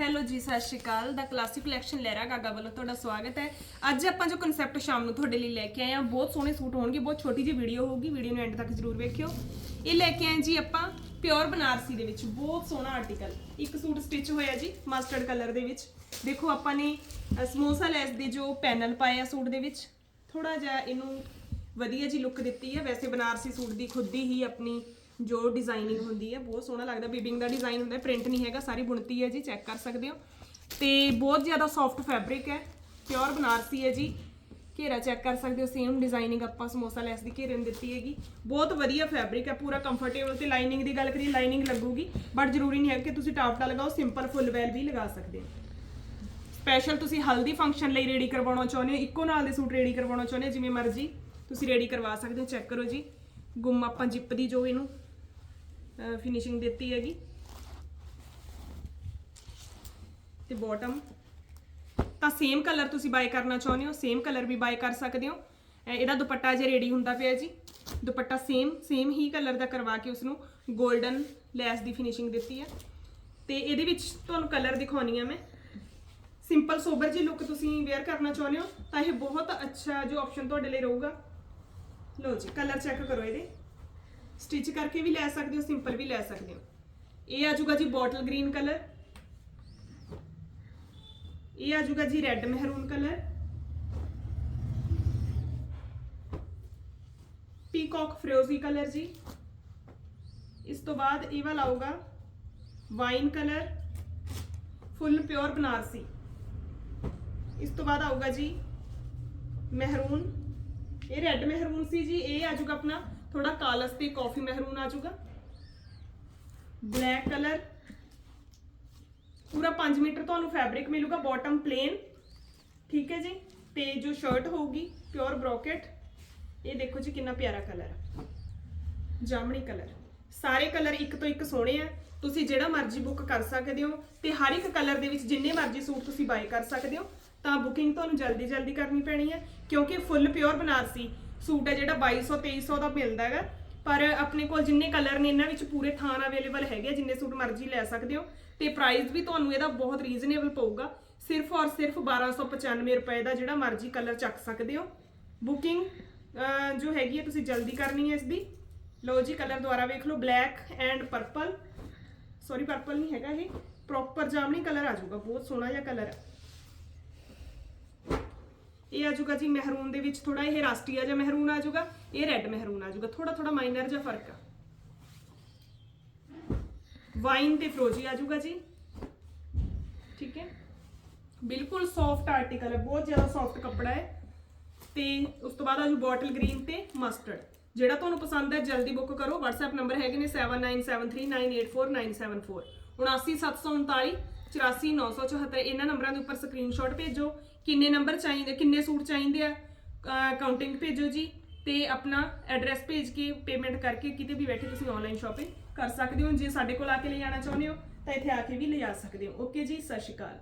Hello ਜੀ, ਸਤਿ ਸ਼੍ਰੀ ਅਕਾਲ। ਦਾ ਕਲਾਸਿਕ ਕਲੈਕਸ਼ਨ ਲਹਿਰਾ ਗਾਗਾ ਵੱਲੋਂ ਤੁਹਾਡਾ ਸਵਾਗਤ ਹੈ। ਅੱਜ ਆਪਾਂ ਜੋ ਕਨਸੈਪਟ ਸ਼ਾਮ ਨੂੰ ਤੁਹਾਡੇ ਲਈ ਲੈ ਕੇ ਆਏ ਆ ਬਹੁਤ ਸੋਹਣੇ ਸੂਟ ਹੋਣਗੇ, ਬਹੁਤ ਛੋਟੀ ਜਿਹੀ ਵੀਡੀਓ ਹੋਊਗੀ ਵੀਡੀਓ ਨੂੰ ਐਂਡ ਤੱਕ ਜਰੂਰ ਵੇਖਿਓ। ਇਹ ਲੈ ਕੇ ਆਏ ਜੀ ਆਪਾਂ ਪਿਓਰ ਬਨਾਰਸੀ ਦੇ ਵਿੱਚ, ਬਹੁਤ ਸੋਹਣਾ ਆਰਟੀਕਲ ਇੱਕ ਸੂਟ ਸਟਿਚ ਹੋਇਆ ਜੀ ਮਸਟਰਡ ਕਲਰ ਦੇ ਵਿੱਚ। ਦੇਖੋ, ਆਪਾਂ ਨੇ ਸਮੋਸਾ ਲੈਸ ਦੇ ਜੋ ਪੈਨਲ ਪਾਏ ਆ ਸੂਟ ਦੇ ਵਿੱਚ ਥੋੜਾ ਜਿਹਾ ਇਹਨੂੰ ਵਧੀਆ ਜੀ ਲੁੱਕ ਦਿੱਤੀ ਹੈ। ਵੈਸੇ ਬਨਾਰਸੀ ਸੂਟ ਦੀ ਖੁਦ ਦੀ ਹੀ ਆਪਣੀ ਜੋ ਡਿਜ਼ਾਈਨਿੰਗ ਹੁੰਦੀ ਹੈ, ਬਹੁਤ ਸੋਹਣਾ ਲੱਗਦਾ। ਬੀਬਿੰਗ ਦਾ ਡਿਜ਼ਾਈਨ ਹੁੰਦਾ ਪ੍ਰਿੰਟ ਨਹੀਂ ਹੈਗਾ, ਸਾਰੀ ਬੁਣਤੀ ਹੈ ਜੀ ਚੈੱਕ ਕਰ ਸਕਦੇ ਹੋ। ਤੇ ਬਹੁਤ ਜ਼ਿਆਦਾ ਸੌਫਟ ਫੈਬਰਿਕ ਹੈ ਪਿਓਰ ਬਨਾਰਸੀ ਹੈ ਜੀ। ਘੇਰਾ ਚੈੱਕ ਕਰ ਸਕਦੇ ਹੋ ਸੇਮ ਡਿਜ਼ਾਈਨਿੰਗ ਆਪਾਂ ਸਮੋਸਾ ਲੈਸ ਦੀ ਘੇਰੇ ਨੂੰ ਦਿੱਤੀ ਹੈਗੀ। ਬਹੁਤ ਵਧੀਆ ਫੈਬਰਿਕ ਹੈ, ਪੂਰਾ ਕੰਫਰਟੇਬਲ ਤੇ ਲਾਈਨਿੰਗ ਦੀ ਗੱਲ ਕਰੀਏ ਲਾਈਨਿੰਗ ਲੱਗੂਗੀ। ਬਟ ਜ਼ਰੂਰੀ ਨਹੀਂ ਹੈ ਕਿ ਤੁਸੀਂ ਟਾਪਟਾ ਲਗਾਓ ਸਿੰਪਲ ਫੁੱਲ ਵੈਲ ਵੀ ਲਗਾ ਸਕਦੇ ਹੋ। ਸਪੈਸ਼ਲ ਤੁਸੀਂ ਹਲਦੀ ਫੰਕਸ਼ਨ ਲਈ ਰੈਡੀ ਕਰਵਾਉਣਾ ਚਾਹੁੰਦੇ ਹੋ, ਇੱਕੋ ਨਾਲ ਦੇ ਸੂਟ ਰੈਡੀ ਕਰਵਾਉਣਾ ਚਾਹੁੰਦੇ ਹੋ, ਜਿਵੇਂ ਮਰਜ਼ੀ ਤੁਸੀਂ ਰੈਡੀ ਕਰਵਾ ਸਕਦੇ ਹੋ ਚੈੱਕ ਕਰੋ ਜੀ। ਗੁੰਮ ਆਪਾਂ ਜਿੱਪ ਦੀ ਜੋ ਇਹਨੂੰ। ਫਿਨਿਸ਼ਿੰਗ ਦਿੱਤੀ ਹੈਗੀ। ਤੇ ਬਾਟਮ ਤਾਂ ਸੇਮ ਕਲਰ ਤੁਸੀਂ ਬਾਈ ਕਰਨਾ ਚਾਹੁੰਦੇ ਹੋ ਸੇਮ ਕਲਰ ਵੀ ਬਾਈ ਕਰ ਸਕਦੇ ਹੋ। ਇਹਦਾ ਦੁਪੱਟਾ ਜੇ ਰੈਡੀ ਹੁੰਦਾ ਪਿਆ ਜੀ, ਦੁਪੱਟਾ ਸੇਮ ਸੇਮ ਹੀ ਕਲਰ ਦਾ ਕਰਵਾ ਕੇ ਉਸ ਨੂੰ 골ਡਨ ਲੈਸ ਦੀ ਫਿਨਿਸ਼ਿੰਗ ਦਿੱਤੀ ਹੈ। ਤੇ ਇਹਦੇ ਵਿੱਚ ਤੁਹਾਨੂੰ ਕਲਰ ਦਿਖਾਉਣੀ ਆ ਮੈਂ। ਸਿੰਪਲ ਸੋਬਰ ਜੀ ਲੁੱਕ ਤੁਸੀਂ ਵੇਅਰ ਕਰਨਾ ਚਾਹੁੰਦੇ ਹੋ, ਤਾਂ ਇਹ ਬਹੁਤ ਅੱਛਾ ਜੋ ਆਪਸ਼ਨ ਤੁਹਾਡੇ ਲਈ ਰਹੂਗਾ। ਲਓ ਜੀ ਕਲਰ ਚੈੱਕ ਕਰੋ ਇਹਦੇ। ਸਟਿਚ ਕਰਕੇ ਵੀ ਲੈ ਸਕਦੇ ਹੋ ਸਿੰਪਲ ਵੀ ਲੈ ਸਕਦੇ ਹੋ ਇਹ ਆ ਜਾਊਗਾ ਜੀ ਬੋਟਲ ਗ੍ਰੀਨ ਕਲਰ ਇਹ ਆ ਜਾਊਗਾ ਜੀ ਰੈੱਡ ਮਹਿਰੂਨ ਕਲਰ ਪੀਕੌਕ ਫਰੋਜ਼ੀ ਕਲਰ ਜੀ ਇਸ ਤੋਂ ਬਾਅਦ ਇਹ ਵਾਲਾ ਆਊਗਾ wine colour full pure Banarasi ਇਸ ਤੋਂ ਬਾਅਦ ਆਊਗਾ ਜੀ ਮਹਿਰੂਨ ਇਹ ਰੈੱਡ ਮਹਿਰੂਨ ਸੀ ਜੀ, ਇਹ ਆ ਜਾਊਗਾ ਆਪਣਾ ਥੋੜਾ ਕਾਲਸ ਤੇ ਕਾਫੀ ਮਹਿਰੂਨ ਆ ਜਾਊਗਾ। ਬਲੈਕ ਕਲਰ ਪੂਰਾ 5 ਮੀਟਰ ਤੁਹਾਨੂੰ ਫੈਬਰਿਕ ਮਿਲੂਗਾ ਬਾਟਮ ਪਲੇਨ ਠੀਕ ਹੈ ਜੀ? ਤੇ ਜੋ ਸ਼ਰਟ ਹੋਊਗੀ ਪਿਓਰ ਬ੍ਰੋਕੇਟ ਇਹ ਦੇਖੋ ਜੀ ਕਿੰਨਾ ਪਿਆਰਾ ਕਲਰ ਹੈ ਜਾਮਣੀ ਕਲਰ ਸਾਰੇ ਕਲਰ ਇੱਕ ਤੋਂ ਇੱਕ ਸੋਹਣੇ ਆ। ਤੁਸੀਂ ਜਿਹੜਾ ਮਰਜ਼ੀ ਬੁੱਕ ਕਰ ਸਕਦੇ ਹੋ ਤੇ ਹਰ ਇੱਕ ਕਲਰ ਦੇ ਵਿੱਚ ਜਿੰਨੇ ਮਰਜ਼ੀ ਸੂਟ ਤੁਸੀਂ ਬਾਈ ਕਰ ਸਕਦੇ ਹੋ। ਤਾਂ ਬੁਕਿੰਗ ਤੁਹਾਨੂੰ ਜਲਦੀ ਜਲਦੀ ਕਰਨੀ ਪੈਣੀ ਹੈ ਕਿਉਂਕਿ ਫੁੱਲ ਪਿਓਰ ਬਨਾਰਸੀ ਸੂਟ ਹੈ ਜਿਹੜਾ 2200 2300 ਦਾ ਮਿਲਦਾ ਹੈਗਾ। ਪਰ ਆਪਣੇ ਕੋਲ ਜਿੰਨੇ ਕਲਰ ਨੇ ਇਹਨਾਂ ਵਿੱਚ ਪੂਰੇ ਥਾਂ ਅਵੇਲੇਬਲ ਹੈਗੇ ਆ, ਜਿੰਨੇ ਸੂਟ ਮਰਜ਼ੀ ਲੈ ਸਕਦੇ ਹੋ। ਤੇ ਪ੍ਰਾਈਸ ਵੀ ਤੁਹਾਨੂੰ ਇਹਦਾ ਬਹੁਤ ਰੀਜ਼ਨੇਬਲ ਪਊਗਾ। ਸਿਰਫ ਔਰ ਸਿਰਫ 1295 ਰੁਪਏ ਦਾ ਜਿਹੜਾ ਮਰਜ਼ੀ ਕਲਰ ਚੱਕ ਸਕਦੇ ਹੋ। ਬੁਕਿੰਗ ਜੋ ਹੈਗੀ ਹੈ ਤੁਸੀਂ ਜਲਦੀ ਕਰਨੀ ਹੈ ਇਸ ਦੀ ਲਓ ਜੀ ਕਲਰ ਦੁਆਰਾ ਵੇਖ ਲਓ। Black and purple sorry purple ਨਹੀਂ ਹੈਗਾ ਇਹ। ਪ੍ਰੋਪਰ ਜਾਮਨੀ ਕਲਰ ਆ ਜਾਊਗਾ। ਬਹੁਤ ਸੋਹਣਾ ਜਿਹਾ ਕਲਰ ਹੈ ਇਹ ਆ ਜਾਊਗਾ ਜੀ ਮਹਿਰੂਨ ਦੇ ਵਿੱਚ ਥੋੜਾ ਇਹ ਰਾਸਟਰੀਆ ਜਾਂ ਮਹਿਰੂਨ ਆ ਜਾਊਗਾ, ਇਹ ਰੈੱਡ ਮਹਿਰੂਨ ਆ ਜਾਊਗਾ ਥੋੜਾ ਥੋੜਾ ਮਾਈਨਰ ਜਿਹਾ ਫ਼ਰਕ ਆ। ਵਾਈਨ ਤੇ ਫਰੋਜੀ ਆ ਜਾਊਗਾ ਜੀ। ਠੀਕ ਹੈ? ਬਿਲਕੁਲ ਸੌਫਟ ਆਰਟੀਕਲ ਹੈ ਬਹੁਤ ਜ਼ਿਆਦਾ ਸੌਫਟ ਕੱਪੜਾ ਹੈ। ਤੇ ਉਸ ਤੋਂ ਬਾਅਦ ਆ ਜੂ ਬੋਟਲ ਗ੍ਰੀਨ ਤੇ ਮਸਟਰਡ ਜਿਹੜਾ ਤੁਹਾਨੂੰ ਪਸੰਦ ਹੈ, ਜਲਦੀ ਬੁੱਕ ਕਰੋ। WhatsApp ਨੰਬਰ ਹੈਗੇ ਨੇ 7973984974 79739 84974 ਇਹਨਾਂ ਨੰਬਰਾਂ ਦੇ ਉੱਪਰ ਸਕਰੀਨਸ਼ਾਟ ਭੇਜੋ। ਕਿੰਨੇ ਨੰਬਰ ਚਾਹੀਦੇ, ਕਿੰਨੇ ਸੂਟ ਚਾਹੀਦੇ ਆ ਕਾਊਂਟਿੰਗ ਭੇਜੋ ਜੀ ਤੇ ਆਪਣਾ ਐਡਰੈਸ ਭੇਜ ਕੇ ਪੇਮੈਂਟ ਕਰਕੇ ਕਿਤੇ ਵੀ ਬੈਠੇ ਤੁਸੀਂ ਆਨਲਾਈਨ ਸ਼ਾਪਿੰਗ ਕਰ ਸਕਦੇ ਹੋ। ਜੇ ਸਾਡੇ ਕੋਲ ਆ ਕੇ ਲੈ ਜਾਣਾ ਚਾਹੁੰਦੇ ਹੋ ਤਾਂ ਇੱਥੇ ਆ ਕੇ ਵੀ ਲੈ ਜਾ ਸਕਦੇ ਹੋ। ਓਕੇ ਜੀ, ਸਤਿ ਸ਼੍ਰੀ ਅਕਾਲ।